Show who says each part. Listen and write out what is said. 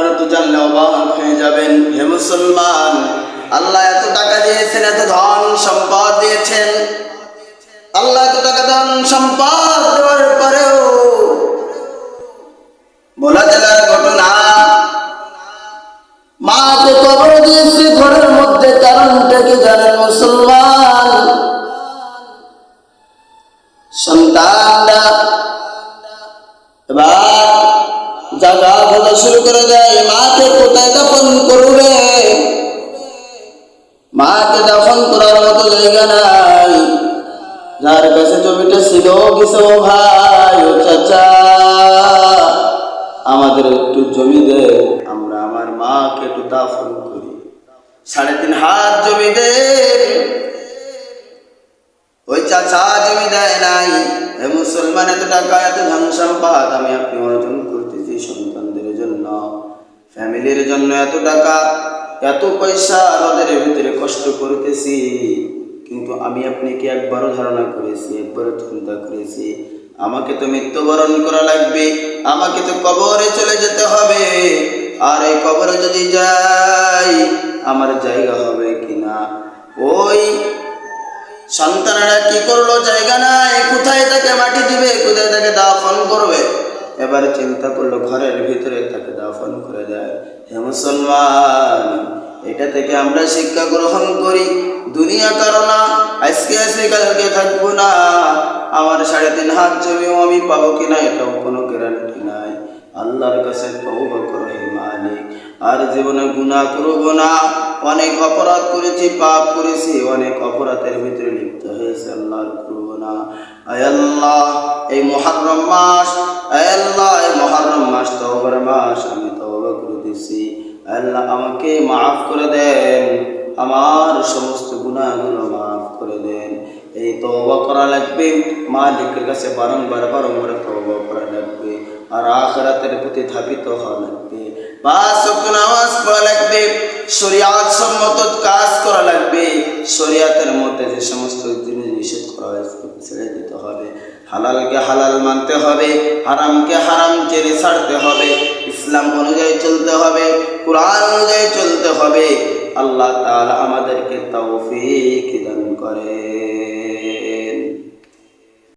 Speaker 1: আপনারা তো জানলে অবাক হয়ে যাবেন। হে মুসলমান, আল্লাহ এত টাকা দিয়েছেন, এত ধন সম্পদ দিয়েছেন। আল্লাহ এত টাকা ধন সম্পদ দেওয়ার পরেও বলা জেলার ঘটনা। মাকে কবর দিয়েছি ঘরের মধ্যে, কারণটা কি জানেন মুসলমান? সন্তানরা এবার জায়গা খোঁজা শুরু করে দেয়, মাকে কোথায় দাফন করবে? মাকে দাফন করার মতো জায়গা নাই। যার কাছে জমিটা ছিল কিছু ভাই? ও চাচা, আমাদের একটু জমি দে, আমরা আমার মাকে একটু দাফন করি। সাড়ে তিন হাত জমি দে। ওই চাচা জমি দেয় নাই। হে মুসলমান, এত টাকা, এত ধন সম্পদ আমি আপনি অর্জন ফ্যামিলির জন্য এত টাকা, এত পয়সা আমাদের ভিতরে কষ্ট করতেছি। কিন্তু আমি আপনি কি একবারও ধারণা করেছি, একবারও চিন্তা করেছি, আমাকে তো মৃত্যুবরণ করা লাগবে, আমাকে তো কবরে চলে যেতে হবে। আর এই কবরে যদি যাই, আমার জায়গা হবে কিনা? ওই সন্তানেরা কি করল জায়গা নাই, কোথায় তাকে মাটি দিবে, কোথায় তাকে দাফন করবে? এবার চিন্তা করল, ঘরের ভিতরে তাকে দাফন করে দেয়। হে মুসলমান, এটা থেকে আমরা শিক্ষা গ্রহণ করি। দুনিয়া কারণা আজকে আছে কালকে থাকব না। আমার সাড়ে তিন হাত জমিও আমি পাবো কিনা এটাও কোনো গ্যারান্টি নাই। আল্লাহর কাছে হে মালিক, আর জীবনে গুনাহ করব না। অনেক অপরাধ করেছি, পাপ করেছি, অনেক অপরাধের ভিতরে লিপ্ত হয়েছে আল্লাহর করব না আয় আল্লাহ, এই মহারম মাস আমাকে মাফ করে দেন, আমার সমস্ত গুনাহগুলো মাফ করে দেন। এই তওবা করা লাগবে, মালিকের কাছে বারংবার বারংবার তওবা করা লাগবে, আর আখরাতের প্রতি ধাবিত হওয়া লাগবে। পাঁচ নামাজ পড়া লাগবে শরিয়াত সম্মত কাজ করা লাগবে, শরিয়াতের মধ্যে যে সমস্ত জিনিস ছেড়ে হবে। হালালকে হালাল মানতে হবে, হারামকে হারাম চেনে ছাড়তে হবে, ইসলাম অনুযায়ী চলতে হবে, কোরআন অনুযায়ী চলতে হবে। আল্লাহ তাআলা আমাদেরকে তৌফিক দান করে